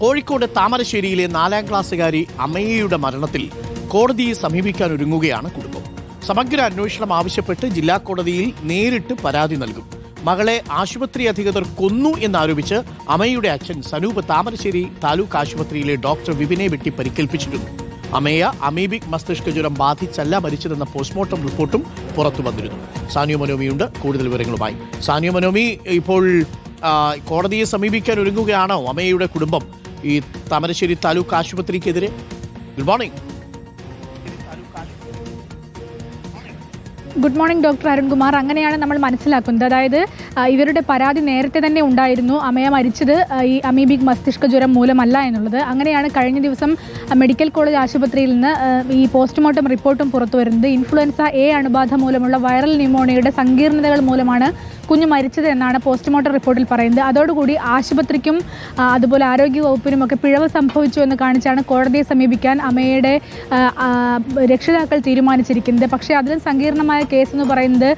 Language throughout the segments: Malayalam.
കോഴിക്കോട് താമരശ്ശേരിയിലെ നാലാം ക്ലാസ്സുകാരി അമ്മയുടെ മരണത്തിൽ കോടതിയെ സമീപിക്കാൻ ഒരുങ്ങുകയാണ് കുടുംബം. സമഗ്ര അന്വേഷണം ആവശ്യപ്പെട്ട് ജില്ലാ കോടതിയിൽ നേരിട്ട് പരാതി നൽകും. മകളെ ആശുപത്രി അധികൃതർ കൊന്നു എന്നാരോപിച്ച് അമ്മയുടെ അച്ഛൻ സനൂപ് താമരശ്ശേരി താലൂക്ക് ആശുപത്രിയിലെ ഡോക്ടർ വിപിനെ വെട്ടി പരിക്കേൽപ്പിച്ചിട്ടുണ്ട്. അമ്മയ അമീബിക് മസ്തിഷ്ക ജ്വരം ബാധിച്ചല്ല മരിച്ചതെന്ന പോസ്റ്റ്മോർട്ടം റിപ്പോർട്ടും പുറത്തു വന്നിരുന്നു. സാനിയോ മനോമിയുണ്ട്. കൂടുതൽ വിവരങ്ങളുമായി. സാനിയ മനോമി ഇപ്പോൾ കോടതിയെ സമീപിക്കാൻ ഒരുങ്ങുകയാണോ അമ്മയുടെ കുടുംബം? ഈ Thamarassery taluk ആശുപത്രിക്കെതിരെ good morning. Good morning doctor Arunkumar. അങ്ങനെയാണ് നമ്മൾ മനസ്സിലാക്കുന്നത്. അതായത് ഇവരുടെ പരാതി നേരത്തെ തന്നെ ഉണ്ടായിരുന്നു. അമ്മയ മരിച്ചത് ഈ അമീബിക് മസ്തിഷ്ക ജ്വരം മൂലമല്ല എന്നുള്ളത്. അങ്ങനെയാണ് കഴിഞ്ഞ ദിവസം മെഡിക്കൽ കോളേജ് ആശുപത്രിയിൽ നിന്ന് ഈ പോസ്റ്റ്മോർട്ടം റിപ്പോർട്ടും പുറത്തു വരുന്നത്. ഇൻഫ്ലുവൻസ എ അണുബാധ മൂലമുള്ള വൈറൽ ന്യൂമോണിയയുടെ സങ്കീർണതകൾ മൂലമാണ് കുഞ്ഞ് മരിച്ചത് എന്നാണ് പോസ്റ്റ്മോർട്ടം റിപ്പോർട്ടിൽ പറയുന്നത്. അതോടുകൂടി ആശുപത്രിക്കും അതുപോലെ ആരോഗ്യ വകുപ്പിനും ഒക്കെ പിഴവ് സംഭവിച്ചു എന്ന് കാണിച്ചാണ് കോടതിയെ സമീപിക്കാൻ അമ്മയുടെ രക്ഷിതാക്കൾ തീരുമാനിച്ചിരിക്കുന്നത്. പക്ഷേ അതിലും സങ്കീർണമായ കേസ് എന്ന് പറയുന്നത്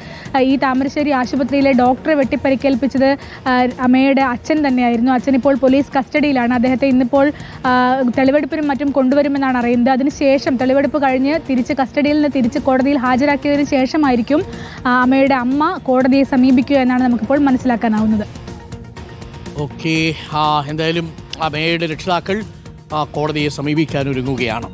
ഈ താമരശ്ശേരി ആശുപത്രിയിലെ ഡോക്ടറെ വെട്ടിപ്പരിക്കേൽപ്പിച്ചത് അമ്മയുടെ അച്ഛൻ തന്നെയായിരുന്നു. അച്ഛൻ ഇപ്പോൾ പോലീസ് കസ്റ്റഡിയിലാണ്. അദ്ദേഹത്തെ ഇന്നിപ്പോൾ തെളിവെടുപ്പിനും മറ്റും കൊണ്ടുവരുമെന്നാണ് അറിയുന്നത്. അതിനുശേഷം തെളിവെടുപ്പ് കഴിഞ്ഞ് തിരിച്ച് കസ്റ്റഡിയിൽ നിന്ന് തിരിച്ച് കോടതിയിൽ ഹാജരാക്കിയതിനു ശേഷമായിരിക്കും അമ്മയുടെ അമ്മ കോടതിയെ സമീപിക്കുക എന്നാണ് നമുക്കിപ്പോൾ മനസ്സിലാക്കാനാവുന്നത്. ഓക്കെ എന്തായാലും അമ്മയുടെ രക്ഷിതാക്കൾ കോടതിയെ സമീപിക്കാൻ ഒരുങ്ങുകയാണ്.